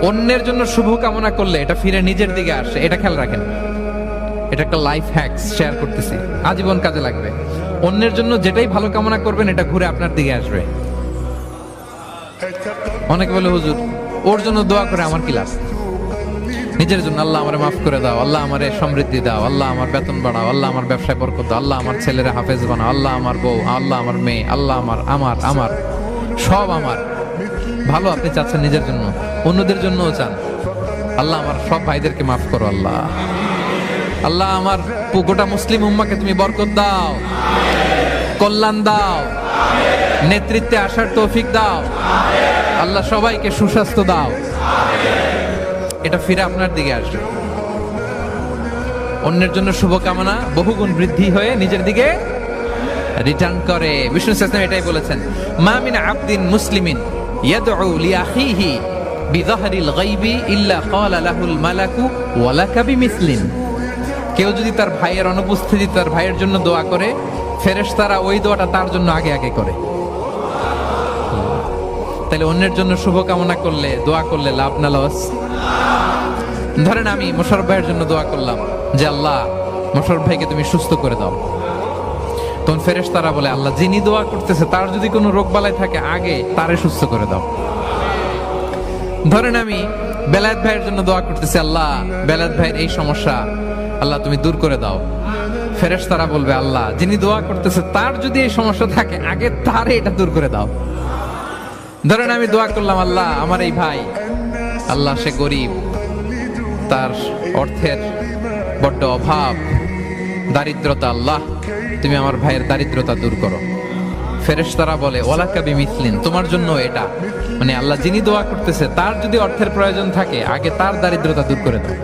অন্যের জন্য শুভ কামনা করলে এটা ফিরে নিজের দিকে আসে। এটা খেয়াল রাখেন। এটা একটা লাইফ হ্যাক্স শেয়ার করতেছি। আজীবন কাজে লাগবে। অন্যের জন্য যেটাই ভালো কামনা করবেন, এটা ঘুরে আপনার দিকে আসবে। অনেকে বলে, হুজুর, ওর জন্য দোয়া করে আমার কি লাভ? নিজের জন্য, আল্লাহ আমারে মাফ করে দাও, আল্লাহ আমারে সমৃদ্ধি দাও, আল্লাহ আমার বেতন বাড়াও, আল্লাহ আমার ব্যবসায় বরকত দাও, আল্লাহ আমার ছেলেরা হাফেজ বানাও, আল্লাহ আমার বউ, আল্লাহ আমার মেয়ে, আল্লাহ আমার আমার আমার, সব আমার। ভালো আপনি চাচ্ছেন নিজের জন্য, অন্যদের জন্যও চান। আল্লাহ আমার সব ভাইদেরকে মাফ করো, আল্লাহ। আল্লাহ আমার গোটা মুসলিম উম্মাকে তুমি বরকত দাও, কল্যাণ দাও, নেতৃত্বে আসার তৌফিক দাও। আল্লাহ সবাইকে সুস্বাস্থ্য দাও। এটা ফিরে আপনার দিকে আসবে। অন্যের জন্য শুভকামনা, বহুগুণ বৃদ্ধি হয়ে নিজের দিকে রিটার্ন করে। বিষ্ণু এটাই বলেছেন, মা মিন আবদিন মুসলিমিন। ইয়াদউ লিআখিহি বিযাহরিল গায়বি ইল্লা ক্বালা লাহুল মালাকু ওয়ালাকা বিমিসলিন কেউ যদি তার ভাইয়ের অনুপস্থিতি, তার ভাইয়ের জন্য দোয়া করে, ফেরেশতারা ওই দোয়াটা তার জন্য আগে আগে করে। তাহলে অন্যের জন্য শুভকামনা করলে, দোয়া করলে লাভ না লস? ধরেন আমি মোশারফ ভাইয়ের জন্য দোয়া করলাম যে, আল্লাহ, মোশারফ ভাইকে তুমি সুস্থ করে দাও। তখন ফেরেশ তারা বলে, আল্লাহ যিনি দোয়া করতেছে, তার যদি কোনো রোগ বালাই থাকে, আগে তারে সুস্থ করে দাও। ধরেন আমি বেলায়েত ভাইয়ের জন্য দোয়া করতেছি, আল্লাহ বেলায়েত ভাইয়ের এই সমস্যা, আল্লাহ তুমি দূর করে দাও। ফেরেশ তারা বলবে, আল্লাহ যিনি দোয়া করতেছে, তার যদি এই সমস্যা থাকে, আগে তারে এটা দূর করে দাও। ধরেন আমি দোয়া করলাম, আল্লাহ আমার এই ভাই, আল্লাহ সে গরিব, তার অর্থের বড্ড অভাব, দারিদ্রতা, আল্লাহ তুমি আমার ভাইয়ের দারিদ্রতা দূর করো। ফেরেশতারা বলে ওলাকাবি মিসলিন তোমার জন্য এটা। মানে আল্লাহ যিনি দোয়া করতেছে, তার যদি অর্থের প্রয়োজন থাকে, আগে তার দারিদ্রতা দূর করে দাও।